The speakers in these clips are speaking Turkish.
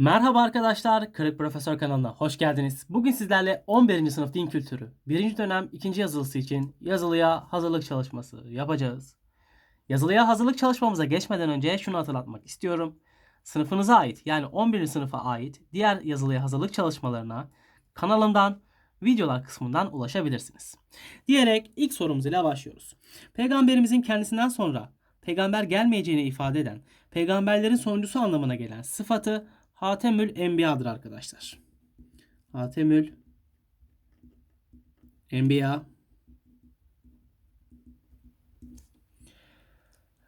Merhaba arkadaşlar, Kırık Profesör kanalına hoş geldiniz. Bugün sizlerle 11. sınıf din kültürü 1. dönem 2. yazılısı için yazılıya hazırlık çalışması yapacağız. Yazılıya hazırlık çalışmamıza geçmeden önce şunu hatırlatmak istiyorum. Sınıfınıza ait yani 11. sınıfa ait diğer yazılıya hazırlık çalışmalarına kanalımdan videolar kısmından ulaşabilirsiniz. Diyerek ilk sorumuz ile başlıyoruz. Peygamberimizin kendisinden sonra peygamber gelmeyeceğini ifade eden peygamberlerin sonuncusu anlamına gelen sıfatı Hatemül Enbiya'dır arkadaşlar. Hatemül Enbiya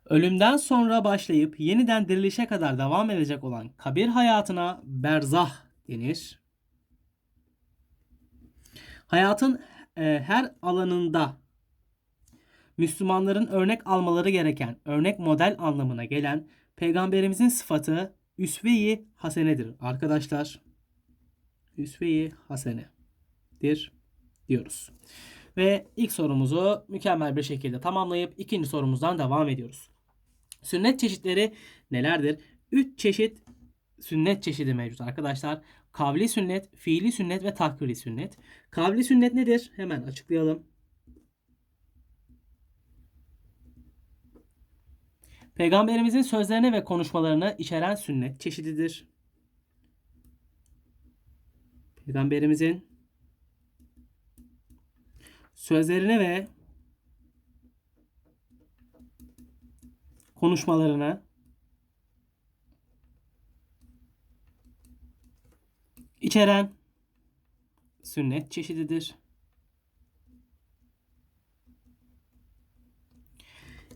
Ölümden sonra başlayıp yeniden dirilişe kadar devam edecek olan kabir hayatına berzah denir. Hayatın e, her alanında Müslümanların örnek almaları gereken örnek model anlamına gelen peygamberimizin sıfatı üsve-i hasenedir arkadaşlar. Üsve-i hasenedir diyoruz. Ve ilk sorumuzu mükemmel bir şekilde tamamlayıp ikinci sorumuzdan devam ediyoruz. Sünnet çeşitleri nelerdir? 3 çeşit sünnet çeşidi mevcut arkadaşlar. Kavli sünnet, fiili sünnet ve takriri sünnet. Kavli sünnet nedir? Hemen açıklayalım. Peygamberimizin sözlerini ve konuşmalarını içeren sünnet çeşididir. Peygamberimizin sözlerini ve konuşmalarını içeren sünnet çeşididir.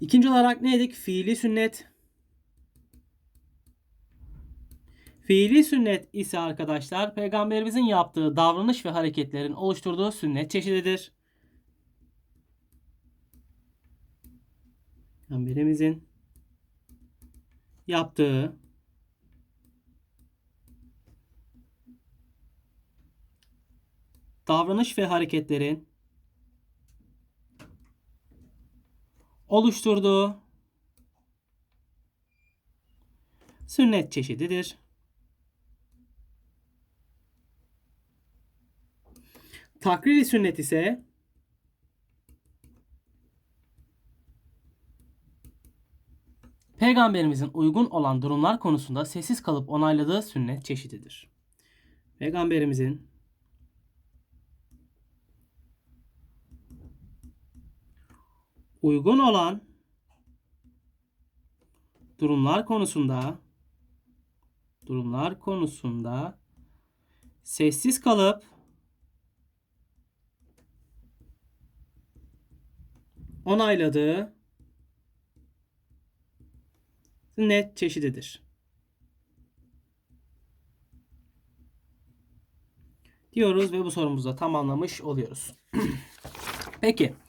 İkinci olarak ne dedik? Fiili sünnet. Fiili sünnet ise arkadaşlar peygamberimizin yaptığı davranış ve hareketlerin oluşturduğu sünnet çeşididir. Peygamberimizin yaptığı davranış ve hareketlerin oluşturduğu sünnet çeşididir. Takriri sünnet ise Peygamberimizin uygun olan durumlar konusunda sessiz kalıp onayladığı sünnet çeşididir. Peygamberimizin uygun olan durumlar konusunda durumlar konusunda sessiz kalıp onayladığı net çeşididir. Diyoruz ve bu sorumuzu da tamamlamış oluyoruz. Peki.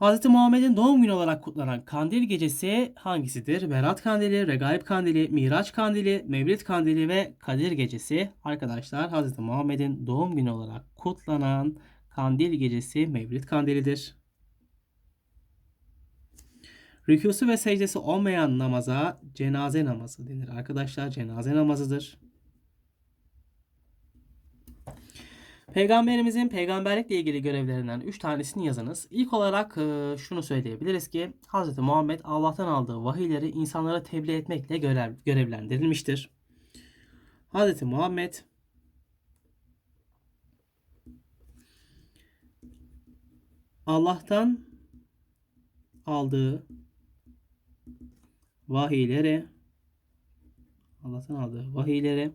Hz. Muhammed'in doğum günü olarak kutlanan kandil gecesi hangisidir? Berat kandili, Regaib kandili, Miraç kandili, Mevlid kandili ve Kadir gecesi. Arkadaşlar Hz. Muhammed'in doğum günü olarak kutlanan kandil gecesi Mevlid kandilidir. Rükûsu ve secdesi olmayan namaza cenaze namazı denir. Arkadaşlar cenaze namazıdır. Peygamberimizin peygamberlikle ilgili görevlerinden 3 tanesini yazınız. İlk olarak e, şunu söyleyebiliriz ki Hz. Muhammed Allah'tan aldığı vahiyleri insanlara tebliğ etmekle görev, görevlendirilmiştir. Hz. Muhammed Allah'tan aldığı vahiyleri Allah'tan aldığı vahiyleri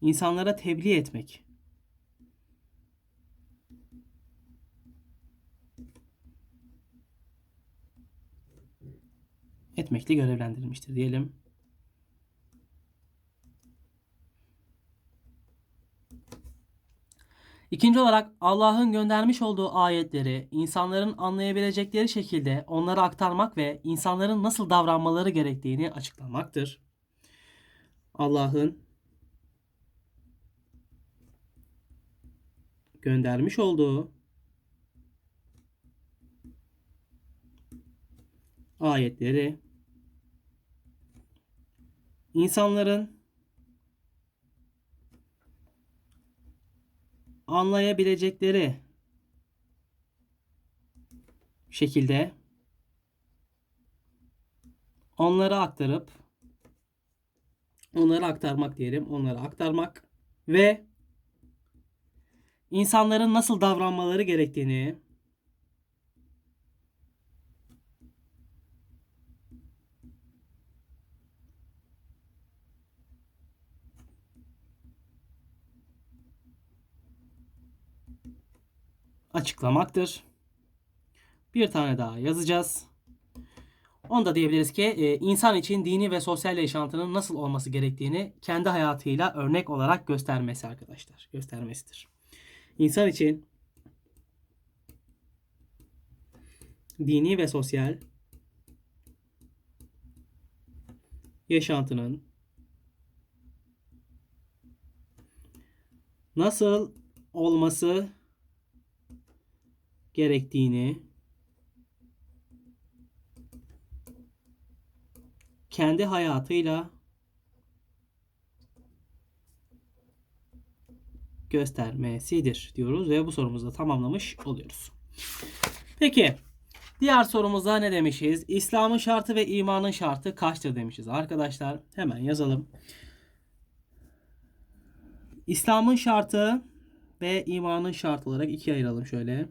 insanlara tebliğ etmek etmekle görevlendirilmiştir diyelim. İkinci olarak Allah'ın göndermiş olduğu ayetleri insanların anlayabilecekleri şekilde onlara aktarmak ve insanların nasıl davranmaları gerektiğini açıklamaktır. Allah'ın göndermiş olduğu ayetleri insanların anlayabilecekleri şekilde onlara aktarıp onlara aktarmak diyelim, onlara aktarmak ve insanların nasıl davranmaları gerektiğini açıklamaktır. Bir tane daha yazacağız. Onu da diyebiliriz ki e, insan için dini ve sosyal yaşantının nasıl olması gerektiğini kendi hayatıyla örnek olarak göstermesi arkadaşlar. Göstermesidir. İnsan için dini ve sosyal yaşantının nasıl olması gerektiğini kendi hayatıyla göstermesidir diyoruz ve bu sorumuzu da tamamlamış oluyoruz. Peki diğer sorumuzda ne demişiz? İslam'ın şartı ve imanın şartı kaçtır demişiz arkadaşlar. Hemen yazalım. İslam'ın şartı ve imanın şartı olarak ikiye ayıralım şöyle.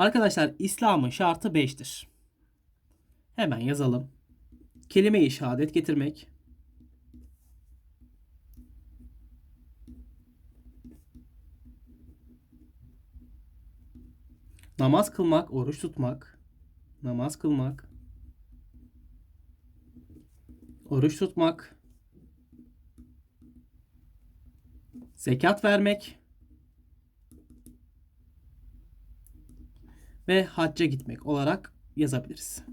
Arkadaşlar İslam'ın şartı 5'tir. Hemen yazalım. Kelime-i şehadet getirmek. Namaz kılmak, oruç tutmak. Namaz kılmak. Oruç tutmak. Zekat vermek. Ve hacca gitmek olarak yazabiliriz.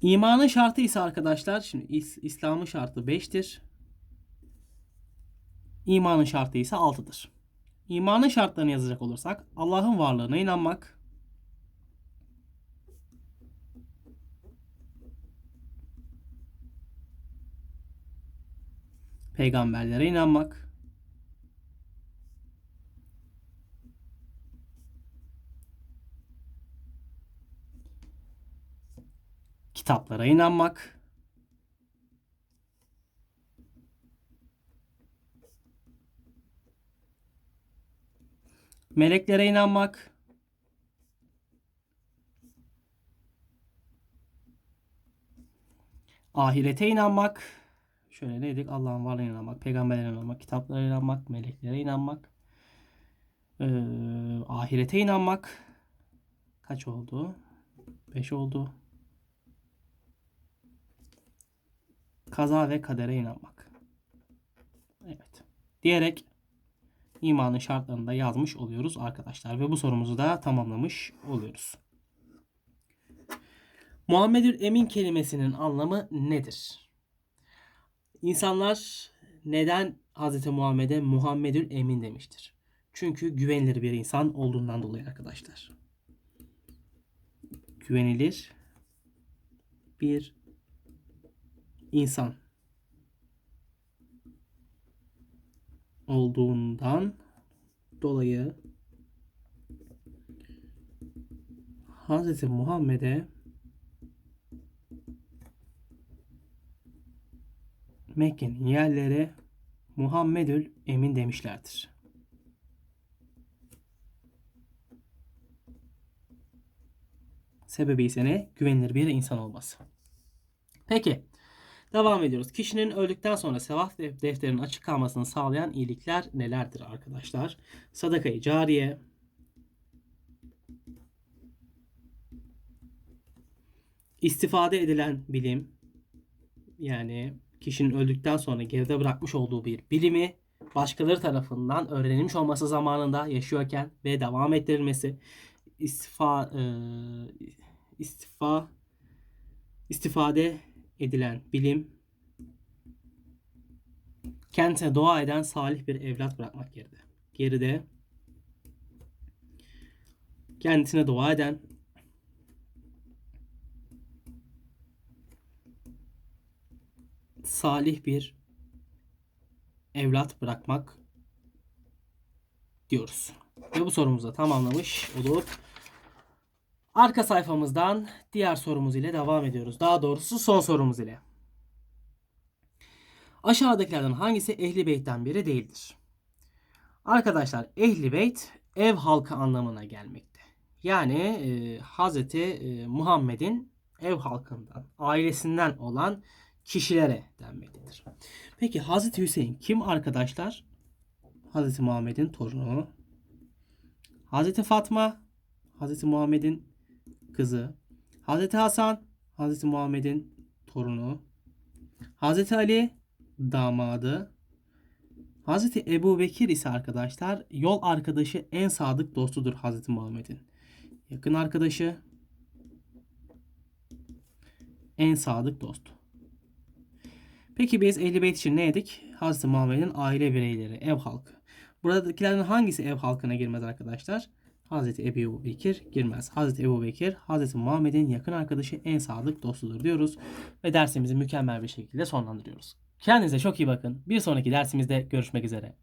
İmanın şartı ise arkadaşlar şimdi İslam'ın şartı 5'tir. İmanın şartı ise 6'dır. İmanın şartlarını yazacak olursak Allah'ın varlığına inanmak, peygamberlere inanmak, kitaplara inanmak, meleklere inanmak, ahirete inanmak, şöyle dedik? Allah'ın varlığına inanmak, peygamberlere inanmak, kitaplara inanmak, meleklere inanmak, ee, ahirete inanmak, kaç oldu? 5 oldu. Kaza ve kadere inanmak. Evet. Diyerek imanın şartlarını da yazmış oluyoruz arkadaşlar. Ve bu sorumuzu da tamamlamış oluyoruz. Muhammedül Emin kelimesinin anlamı nedir? İnsanlar neden Hz. Muhammed'e Muhammedül Emin demiştir? Çünkü güvenilir bir insan olduğundan dolayı arkadaşlar. Güvenilir bir insan olduğundan dolayı Hz. Muhammed'e Mekke'nin yerleri Muhammedül Emin demişlerdir. Sebebi ise ne? Güvenilir bir insan olması. Peki. Devam ediyoruz. Kişinin öldükten sonra sevap defterinin açık kalmasını sağlayan iyilikler nelerdir arkadaşlar? Sadakayı cariye, istifade edilen bilim, yani kişinin öldükten sonra geride bırakmış olduğu bir bilimi başkaları tarafından öğrenilmiş olması zamanında yaşıyorken ve devam ettirilmesi istifa e, istifa istifade edilen bilim kente dua eden salih bir evlat bırakmak geride. Geride kendisine dua eden salih bir evlat bırakmak diyoruz. Ve bu sorumuzu tamamlamış olup arka sayfamızdan diğer sorumuz ile devam ediyoruz. Daha doğrusu son sorumuz ile. Aşağıdakilerden hangisi Ehli Beyt'ten biri değildir? Arkadaşlar Ehli Beyt ev halkı anlamına gelmekte. Yani e, Hazreti e, Muhammed'in ev halkından, ailesinden olan kişilere denmektedir. Peki Hazreti Hüseyin kim arkadaşlar? Hazreti Muhammed'in torunu. Hazreti Fatma, Hazreti Muhammed'in kızı. Hazreti Hasan, Hazreti Muhammed'in torunu. Hazreti Ali, damadı. Hazreti Ebu Bekir ise arkadaşlar yol arkadaşı en sadık dostudur Hazreti Muhammed'in. Yakın arkadaşı en sadık dostu. Peki biz Ehl-i Beyt için ne dedik? Hazreti Muhammed'in aile bireyleri, ev halkı. Buradakilerden hangisi ev halkına girmez arkadaşlar? Hazreti Ebu Bekir girmez. Hazreti Ebu Bekir, Hazreti Muhammed'in yakın arkadaşı en sadık dostudur diyoruz. Ve dersimizi mükemmel bir şekilde sonlandırıyoruz. Kendinize çok iyi bakın. Bir sonraki dersimizde görüşmek üzere.